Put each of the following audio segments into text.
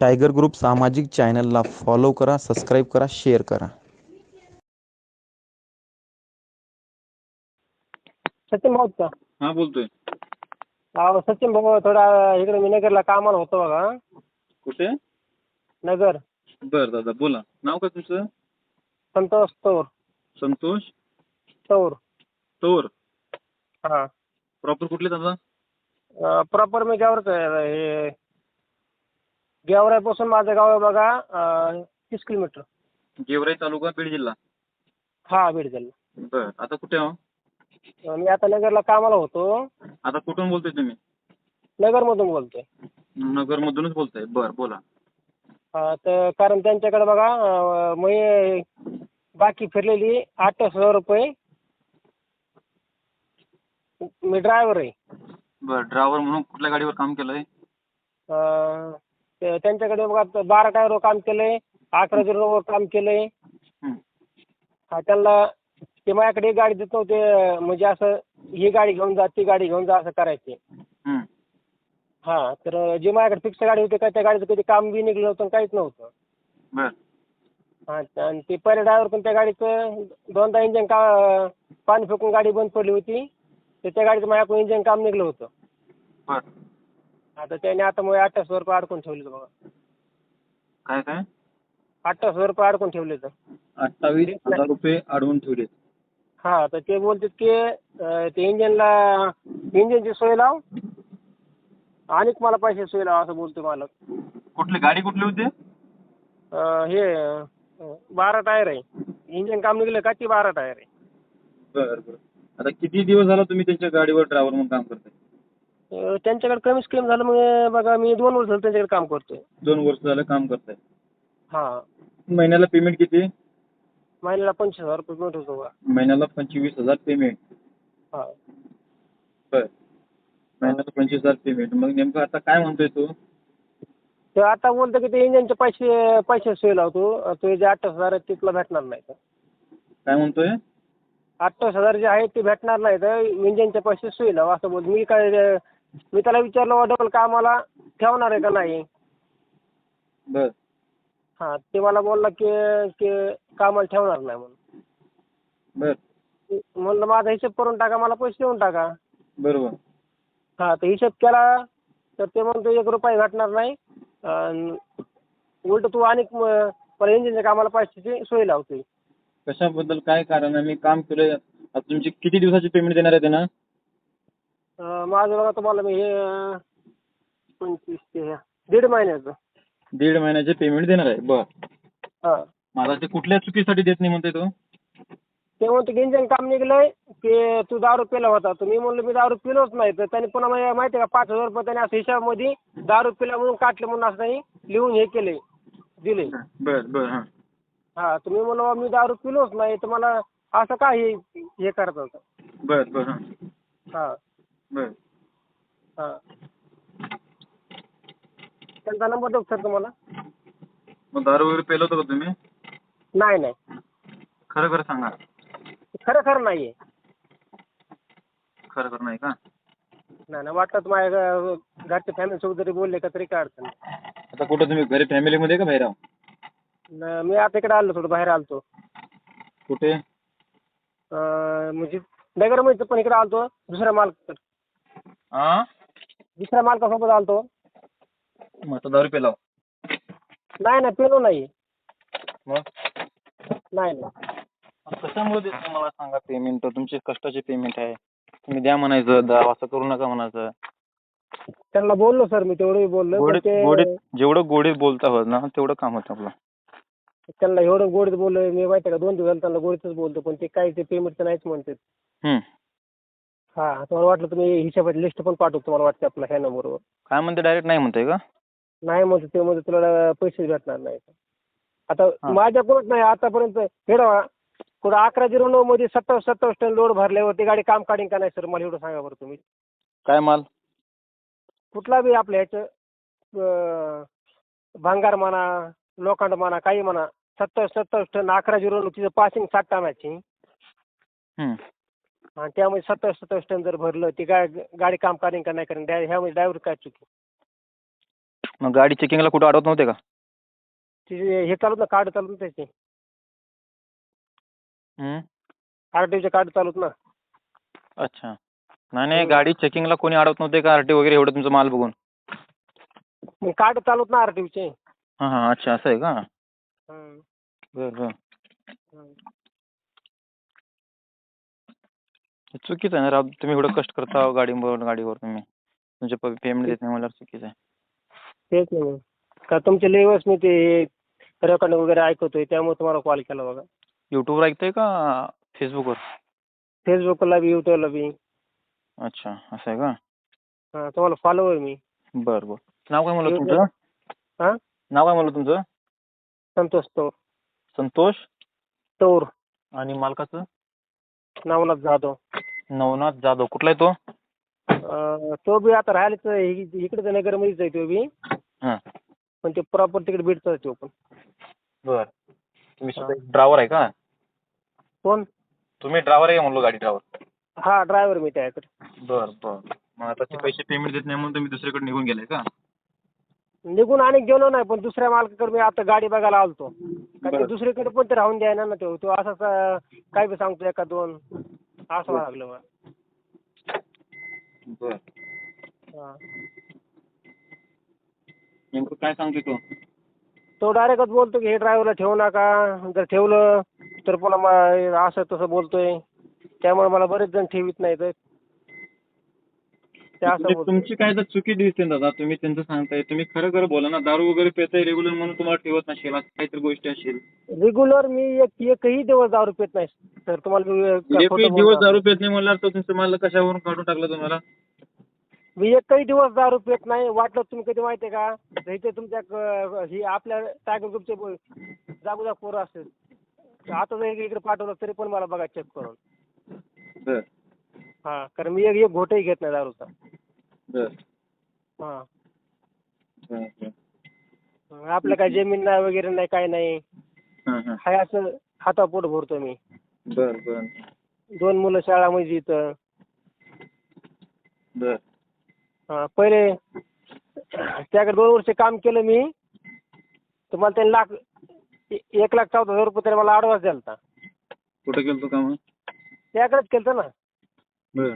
Tiger group सामाजिक चॅनलला follow करा सबस्क्राईब करा शेअर करा. सचिन भाऊ का? हा बोलतोय. अहो सचिन भाऊ थोडा इकडे मी नगरला कामाला होतो बघा. कुठे? नगर. बर दादा बोला. नाव काय तुमचं? संतोष तौर. संतोष तौर. तोर. हां. प्रॉपर कुठले दादा? प्रॉपर मी गावरच आहे हे गेवराईपासून माझं गाव आहे बघा तीस किलोमीटर. गेवराई तालुका बीड जिल्हा? हा बीड जिल्हा. बर आता कुठे आहो अं, मी आता नगरला कामाला होतो. आता कुठून बोलतोय तुम्ही? नगरमधून बोलतोय. नगर मधूनच बोलताय? बर बोला. हा, तर कारण त्यांच्याकडे बघा अं, मी बाकी फिरलेली आठ हजार रुपये. मी ड्रायव्हर आहे. बर ड्रायव्हर म्हणून कुठल्या गाडीवर काम केलंय? अं, त्यांच्याकडे बघा बारा टायरवर काम केलंय अकरा झिरोवर काम केलंय हं. त्यांना ते माझ्याकडे एक गाडी देत नव्हते म्हणजे असं ही गाडी घेऊन जा ती गाडी घेऊन जा असं करायचे. हं. हा तर जे माझ्याकडे फिक्स गाडी होती का त्या गाडीचं कधी काम बी निघलं नव्हतं काहीच नव्हतं. बर. हा आणि ते पहिले ड्रायव्हर पण त्या गाडीचं दोनदा इंजन का पाणी फेकून गाडी बंद पडली होती तर त्या गाडीचं माझ्याकडून इंजन काम निघलं होतं. बर. आता त्याने आता मग अठ्ठावीस हजार रुपये अडकून ठेवले बघा. काय काय? अठ्ठावीस हजार रुपये अडकून ठेवले तर अठ्ठावीस हजार रुपये अडवून ठेवले हा तर ते बोलतात की अं, ते इंजनला इंजनची सोय लाव. आणि मला पैसे सोय लाव असं बोलतो मालक. कुठली गाडी कुठली होती? अं, हे अं, बारा टायर आहे. इंजन काम निघलं का ती बारा टायर आहे. बर बर. आता किती दिवस झाला तुम्ही त्यांच्या गाडीवर ड्रायव्हर म्हणून काम करताय? अं, त्यांच्याकडे कमी स्कीम झालं मग बघा मी दोन वर्ष झालं त्यांच्याकडे काम करतोय. दोन वर्ष झालं काम करताय? हा. महिन्याला पेमेंट किती? महिन्याला पंचवीस हजार रुपये पेमेंट होतो बघा. महिन्याला पंचवीस हजार पेमेंट हा. बर. महिन्याला पंचवीस हजार पेमेंट मग नेमकं आता काय म्हणतोय तू? ते आता बोलतो की ते इंजनचे पैसे पैसे सोय लावतो. अं, ते जे अठ्ठावीस हजार आहेत ते तुला भेटणार नाही काय म्हणतोय? अठ्ठावीस हजार जे आहेत ते भेटणार नाही तर इंजनचे पैसे सोय लाव असं बोल मी काय अं, मी त्याला विचारलं डबल कामाला ठेवणार आहे का नाही? बर. हां ते मला बोलला की की कामाला ठेवणार नाही म्हणून. बर. म्हणलं माझा हिशोब करून टाका मला पैसे देऊन टाका. बरोबर. हां तर हिशोब केला तर ते म्हणतो एक रुपये भेटणार नाही. उलट तू आणि मला इंजिनच्या कामाला पैशाची सोय लावतोय कशाबद्दल काय कारण आहे? मी काम केलंय आता तुमची किती दिवसाची पेमेंट देणार आहे त्यांना माझं बघा तुम्हाला मी हे पंचवीस ते दीड महिन्याचं. दीड महिन्याचे पेमेंट देणार आहे बर. हां. मला ते कुठल्या चुकीसाठी देत नाही म्हणतोय तो? ते म्हणतो की इंजन काम निघलंय की तू दारू पिला होता. तर मी म्हणलं मी दारू पिलोच नाही. तर त्यांनी पुन्हा मला माहिती आहे का पाच हजार रुपये त्यांनी असं हिशोबामध्ये दारू पिला म्हणून काटले म्हणून असं त्यांनी लिहून हे केले दिले. बर बर हां. हा तर मी म्हणलं मी दारू पिलोच नाही. तर मला असं काय हे हे करत होतं? बर बर हां. हा. हा. त्यांचा नंबर देऊ सर तुम्हाला. मग दारू वगैरे पेलं होतं का तुम्ही? नाही नाही. खरं खरं सांगा. खरं खरं नाही आहे खरं खरं नाही का? नाही नाही वाटलं घ- घरच्या फॅमिलीसोबत जरी बोलले का तरी काय अडचण नाही. आता कुठं तुम्ही घरी फॅमिलीमध्ये का बाहेर आहो न- मी आता इकडे आलो थोडं बाहेर आलतो. कुठे? अं, म्हणजे नगरमध्ये पण इकडे आलतो दुसऱ्या दुसऱ्या मालकासोबत आलतो. मग आता दारू पेलाव नाही नाही पेलो नाही. मग? नाही नाही. कशामुळे देत मला सांगा पेमेंट तुमचे कष्टाचे पेमेंट आहे. तुम्ही द्या म्हणायचं दा असं करू नका म्हणायचं. त्यांना बोललो सर मी तेवढंही बोललो पण गोडीत ते गोडीत जेवढं गोडीत बोलता होत ना तेवढं काम होतं आपलं. त्यांना एवढं गोडीत बोललो मी माहिती आहे का दोन दिवस झाले त्यांना गोडीतच बोलतो पण ते काय ते पेमेंटचं नाहीच म्हणतात. हम्म. हा तुम्हाला वाटलं तुम्ही हिशोबाची लिस्ट पण पाठवतो तुम्हाला वाटतं आपल्या ह्या नंबरवर काय म्हणते डायरेक्ट नाही म्हणताय का? नाही म्हणतो ते म्हणजे तुला पैसे भेटणार नाही. आता हा. नाही आतापर्यंत हेडवा कुठं अकरा झिरो नऊ मध्ये सत्तावीस सत्तावीस टन लोड भरल्यावर ती गाडी काम काढीन का नाही सर? मला एवढं सांगा बरं तुम्ही. काय माल? कुठला बी आपल्या ह्याचं अं, भांगार म्हणा लोखंड म्हणा काही म्हणा सत्तावीस सत्तावीस टन अकरा झिरो नऊ तिचं पासिंग साठ टनाची. हम्म. आणि त्यामध्ये सत्तावीस सत्तावीस टन जर भरलं ती गा गाडी काम करेन का नाही करेन? ह्यामध्ये ड्रायव्हर काय चुकी? मग गाडी चेकिंगला कुठं अडवत नव्हते का? तिचे हे चालूत ना कार्ड चालूत ना त्याचे? आर टी ओचे कार्ड चालूत ना. अच्छा. नाही नाही गाडी चेकिंगला कोणी अडवत नव्हते का आर टी वगैरे एवढं तुमचा माल बघून? मग कार्ड चालूत ना आर टी ओचे हां हां अच्छा असं आहे का. बरं बरं हं. हे चुकीचं आहे ना राव. तुम्ही एवढं कष्ट करता गाडीवर गाडीवर तुम्ही. तुमचे पेमेंट देत नाही मला चुकीचं आहे. तेच ना मग. का तुमचे लेवस मी ते रेकॉर्डिंग वगैरे ऐकतोय त्यामुळे तुम्हाला कॉल केला बघा. यूट्यूबवर ऐकताय का फेसबुकवर फेसबुकला बी युट्यूबला बी. अच्छा असं आहे का? हां तुम्हाला फॉलो आहे मी. बरं बरं. नाव काय म्हणलं तुमचं? हां? नाव काय म्हणलं तुमचं? संतोष तो. संतोष? तौर. आणि मालकाचं? नवनाथ जाधव. नवनाथ जाधव. कुठला आहे तो? अं, तो बी आता राहायलाच इ- इकडे नगरमध्येच आहे तो बी. हां. पण ते प्रॉपर तिकडे भेटतो तो पण. बरं. तुम्ही स्वतः ड्रायव्हर आहे का? कोण? तुम्ही ड्रायव्हर आहे का म्हणलो गाडी ड्रायव्हर हा ड्रायव्हर मी त्याकडे. बरं बरं. मग आता ते पैसे पेमेंट देत नाही म्हणून तुम्ही दुसरीकडे निघून गेलाय का? निघून आणि गेलो नाही पण दुसऱ्या मालकाकडे मी आता गाडी बघायला आलतो. का ते बरं. दुसरीकडे पण ते राहून द्यायना ना तो. तो असाच अं, काय बी सांगतो एका दोन. असं व्हायला लागलं मला बरं. हा. नेमकं काय सांगतोय तो? तो डायरेक्टच बोलतो की हे ड्रायव्हरला ठेवू नका. जर ठेवलं तर पुन्हा मा- असं तसं बोलतोय. त्यामुळे मला बरेच जण ठेवीत नाहीत. म्हणजे. तुमची काय तर चुकी दिसते दादा तुम्ही त्यांचं सांगताय. तुम्ही खरं खरं बोला ना दारू वगैरे पेताय रेग्युलर म्हणून तुम्हाला ठेवत नसेल असं काहीतरी गोष्टी असेल. रेग्युलर मी एक एकही दिवस दारू पित नाही सर. तुम्हाला मी एकही खोटं दिवस बोलणार. दारू पेत नाही म्हणल्यावर तो तुमचं मला कशावरून काढून टाकलं तुम्हाला? मी एकही दिवस दारू पित नाही. वाटलं तुम्ही कधी माहितीये का? तर इथे तुमच्या क- ही आपल्या टायगर ग्रुपचे जागोजाग पोरं असतील. आता जर इकडे पाठवलं तरी पण मला बघा चेक करून. बर. हा कारण मी एक एक घोटही घेत नाही दारूचा. बर. हा. बर. आपलं काय जमीन नाही वगैरे नाही काय नाही. हां हां. हाय असं हातापोट भरतो मी. बर बर. दोन मुलं शाळामध्ये इथं. बर. हा पहिले त्याकडे दोन वर्ष काम केलं मी. तर मला त्यांनी लाख ए- एक लाख चौदा हजार रुपये त्याने मला ॲडव्हान्स द्याला होता. कुठं गेलतो का मग त्याकडेच केलं ना. बर.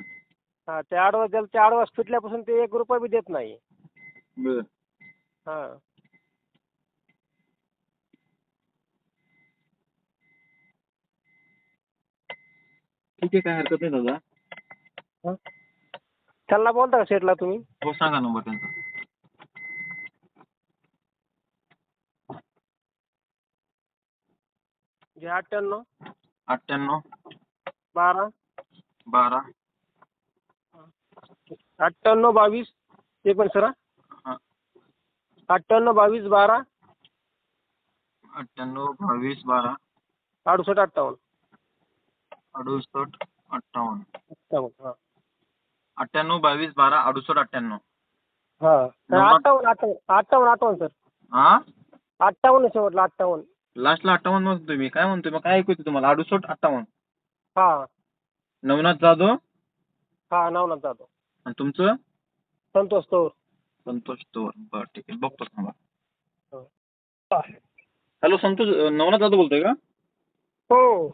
हा ते ॲडव्हान्स द्याल ते ॲडव्हान्स फिटल्यापासून ते एक रुपया बी देत नाही. बर. हा. ठीक आहे काय हरकत नाही दादा. त्यांना बोलता का सेटला तुम्ही? हो सांगा नंबर त्यांचा. जे अठ्ठ्याण्णव अठ्ठ्याण्णव बारा बारा अठ्ठ्याण्णव बावीस ते पण सर. हां. अठ्ठ्याण्णव बावीस बारा. अठ्ठ्याण्णव बावीस बारा. अडुसष्ट अठ्ठावन्न. अडुसष्ट अठ्ठावन्न. अठ्ठावन्न हा. अठ्ठ्याण्णव बावीस बारा अडुसष्ट अठ्ठ्याण्णव. हा. नव्वद- अठ्ठावन्न अठ्ठावन्न अठ्ठावन्न अठ्ठावन्न सर. हा? अठ्ठावन्न शेवटला अठ्ठावन्न. लास्टला अठ्ठावन्न म्हणतो तुम्ही. काय म्हणतोय मग? काय ऐकू तुम्हाला? अडुसष्ट अठ्ठावन्न. हा. नवनाथ जाधव? हा नवनाथ जाधव. आणि तुमचं? संतोष तोर संतोष तोर बरं ठीक आहे. बघतो थांबा. हा. हॅलो संतोष नवनाथ जाधव बोलतोय का? हो.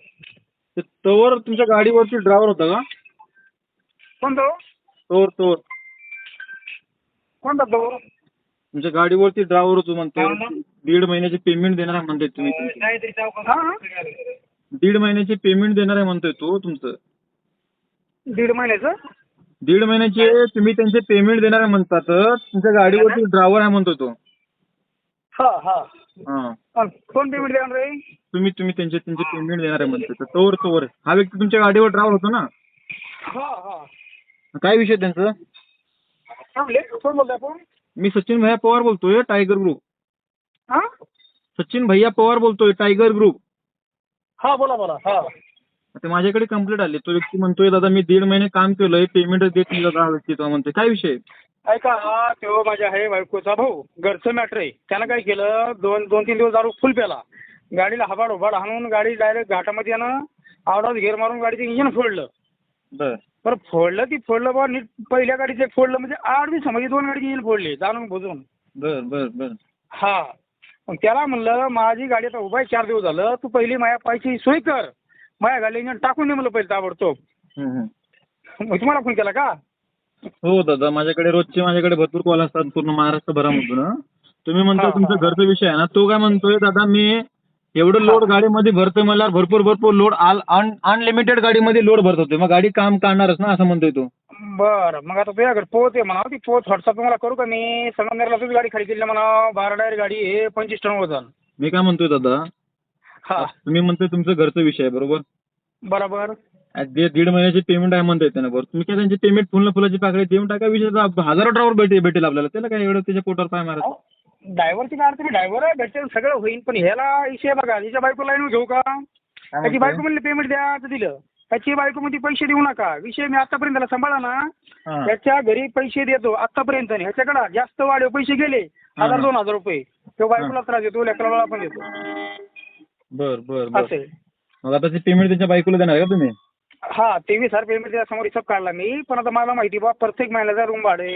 ते तोवर तुमच्या गाडीवरती ड्रायव्हर होता का? कोणतं तोर तोर कोणता तो तुमच्या गाडीवरती ड्रायव्हर होतो म्हणतो. दीड महिन्याचे पेमेंट देणार आहे म्हणतोय तुम्ही तुमचं. दीड महिन्याचे पेमेंट देणार आहे म्हणतोय तो तुमचं. दीड महिन्याचं? दीड महिन्याचे तुम्ही त्यांचे पेमेंट देणार आहे म्हणतात. तुमच्या गाडीवरती ड्रायव्हर आहे म्हणतोय तो. हा हा. हा. कोण पेमेंट देणार तुम्ही तुम्ही त्यांचे त्यांचे पेमेंट देणार आहे म्हणतोय तर तोवर तोवर. हा व्यक्ती तुमच्या गाडीवर ड्रायव्हर होतो ना? हा हा. काय विषय त्यांचं? थांबले. कोण बोलतोय आपण? मी सचिन भैया पवार बोलतोय टायगर ग्रुप हा? सचिन भैया पवार बोलतोय टायगर ग्रुप हा बोला बोला. हा. ते माझ्याकडे कंप्लेंट आली. तो व्यक्ती म्हणतोय दादा मी दीड महिने काम केलंय पेमेंटच देत नाही दादा हा व्यक्ती तो म्हणतोय. काय विषय? ऐका हा तो माझ्या आहे बायकोचा भाऊ. घरचं मॅटर आहे. त्यानं काय केलं? दोन दोन तीन दिवस दारू फुल प्याला. गाडीला हबाड हुबाड हाणून गाडी डायरेक्ट घाटामध्ये यानं आवडाच घेर मारून गाडीचं इंजिन फोडलं. बर. बरं फोडलं ती फोडलं बा नीट पहिल्या गाडीचं फोडलं म्हणजे आठ दिवसामध्ये दोन गाडीचे इंजिन फोडले जाणून बुजून. बर बर बर. हा. मग त्याला म्हणलं माझी गाडी आता उभा आहे चार दिवस झालं. तू पहिली माझ्या पायची सोय कर. माझ्या गाडीला इंजन टाकून दे म्हणलं पहिले ताबडतोब. मग तुम्हाला फोन केला का? हो दादा माझ्याकडे रोजचे माझ्याकडे भरपूर कॉल असतात पूर्ण महाराष्ट्रभरामधून. तुम्ही म्हणता तुमचा. घरचा विषय आहे ना तो काय म्हणतोय दादा मी एवढं लोड गाडीमध्ये भरतोय मला भरपूर भरपूर लोड अनलिमिटेड गाडीमध्ये लोड भरत होते मग गाडी काम काढणारच ना असं म्हणतोय तो. बरं मग आता तुझ्याकडे आहे म्हणा ती पोच व्हॉट्सअप तुम्हाला करू का मी? संगमनेरला तुझी गाडी खडी केली म्हणा बारा टायर गाडी आहे पंचवीस टन वजन. मी काय म्हणतोय दादा? हा. तुम्ही म्हणतोय तुमचं घरचा विषय आहे बरोबर? बरोबर. जे दीड महिन्याची पेमेंट आहे म्हणताय त्यांना बरोबर तुम्ही काय त्यांची पेमेंट फुल फुलाची पाकळी देऊन टाका विषय हजारो ड्रायव्हर भेटेल भेटेल आपल्याला. त्याला काय एवढं त्याच्या पोटावर पाय मारा ड्रायव्हरची काय तुम्ही ड्रायव्हर आहे भेटेल सगळं होईल. पण ह्याला विषय बघा तिच्या बायकोला येऊन घेऊ का? त्याची? बायको म्हणली पेमेंट द्या तर दिलं. त्याची बायको मध्ये पैसे देऊ नका. विषय मी आतापर्यंत त्याला सांभाळा ना हा. त्याच्या घरी पैसे देतो आतापर्यंत नाही. ह्याच्याकडे जास्त वाढव पैसे गेले हजार दोन हजार रुपये. तो बायकोला त्रास देतो लेकराला पण देतो. बर बर बर. असे मग आता ती पेमेंट त्याच्या बायकोला देणार का तुम्ही? हा तेवीस हजार पेमेंट त्या समोर हिशोब काढला मी. पण आता मला माहिती बा प्रत्येक महिन्याचा रूम भाडे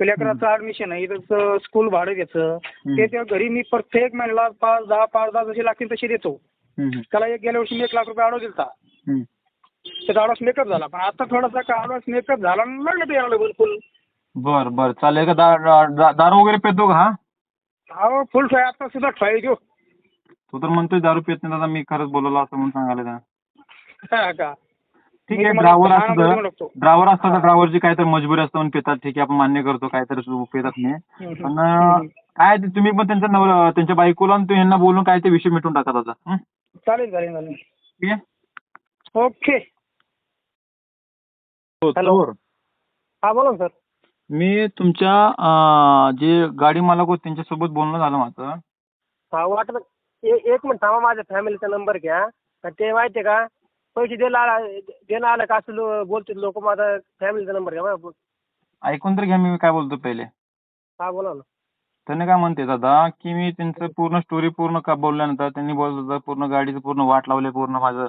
लेकराचं ऍडमिशन आहे. त्याचं स्कूल भाडं त्याचं ते त्या घरी मी प्रत्येक महिन्याला पाच दहा पाच दहा जसे लागतील तसे देतो. त्याला एक गेल्या वर्षी मी एक लाख रुपये आडव दिलता. त्याचा ॲडव्हान्स मेकअप झाला. पण आता थोडासा का ॲडव्हान्स मेकअप झाला लागलं ते यायला बिलकुल. बर बर. चालेल का? दारू वगैरे पेतो का हा? हो फुल आता सुद्धा देऊ तू तर म्हणतोय दारू पेत नाही दादा मी खरंच बोलवलं असं म्हणून सांगायला त्यानं. हा का? ठीक मी आहे तुम्हाला ड्रायव्हर असतं टाकतो. ड्रायव्हर असतं तर ड्रायव्हरची काय तर मजबुरी असतं म्हणून पेतात. ठीक आहे आपण मान्य करतो काय तर सु- पेतात नाही. हम्म, पण हम्म. काय ते तुम्ही पण त्यांच्या नवरा त्यांच्या बायकोला आणि तू यांना बोलून काय ते विषय मिटून टाका दादा हं? चालेल चालेल चालेल. ठीक आहे? ओके. हो. तर हा बोला ना सर. मी तुमच्या अं, जे गाडी मालक होते त्यांच्यासोबत बोलणं झालं माझं. हा वाटत ए- एक मिनिट थांबा माझ्या फॅमिलीचा नंबर घ्या. आणि ते माहिती आहे का? पैसे द्यायला आला- देणं आलं का असं बोलतील लोक? माझा फॅमिलीचा नंबर घ्या बरं. ऐकून तर घ्या मी काय बोलतो पहिले. हा बोला ना. त्यांनी काय म्हणते दादा की मी त्यांचं पूर्ण स्टोरी पूर्ण का बोलल्यानंतर त्यांनी बोलत पूर्ण गाडीचं पूर्ण वाट लावले पूर्ण माझं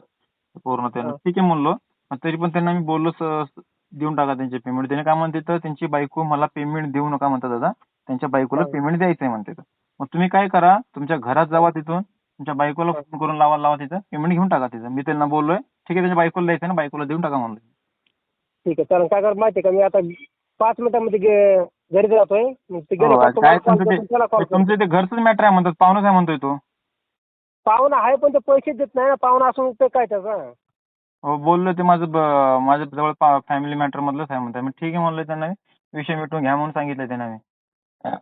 पूर्ण त्यांना. हा. ठीक आहे म्हणलो. पण तरी पण त्यांना मी बोललो स- देऊन टाका त्यांचे पेमेंट त्याने काय म्हणते तर त्यांची बायको मला पेमेंट देऊ नका म्हणतात दादा. त्यांच्या बायकोला हा. पेमेंट द्यायचंय म्हणते तर. मग तुम्ही काय करा तुमच्या घरात जावा तिथून तुमच्या बायकोला हा. फोन करून लावा लावा तिथं पेमेंट घेऊन टाका तिथं. मी त्यांना बोललोय ठीक आहे त्याच्या बायकोला द्यायचं ना बायकोला देऊन टाका म्हणलं. ठीक आहे चालेल. काय कर माहिती आहे का? मी आता पाच मिनिटामध्ये गे- घरी जातोय. मग ते हो, काय तुम्हाला call तुमचं करतो, त्याला call ते तुमचं ते घरचंच मॅटर आहे म्हणतात पाहुणं काय म्हणतोय तो. पाहुणा आहे पण ते पैसे देत नाही ना पाहुणा असून उपयोग काय त्याचा? हो बोललो ते माझं ब- माझ्या जवळ फॅमिली मॅटर मधलंच आहे म्हणतात मी ठीक आहे म्हणलं त्यांना विषय मिटून घ्या म्हणून सांगितलं त्यांना मी हा.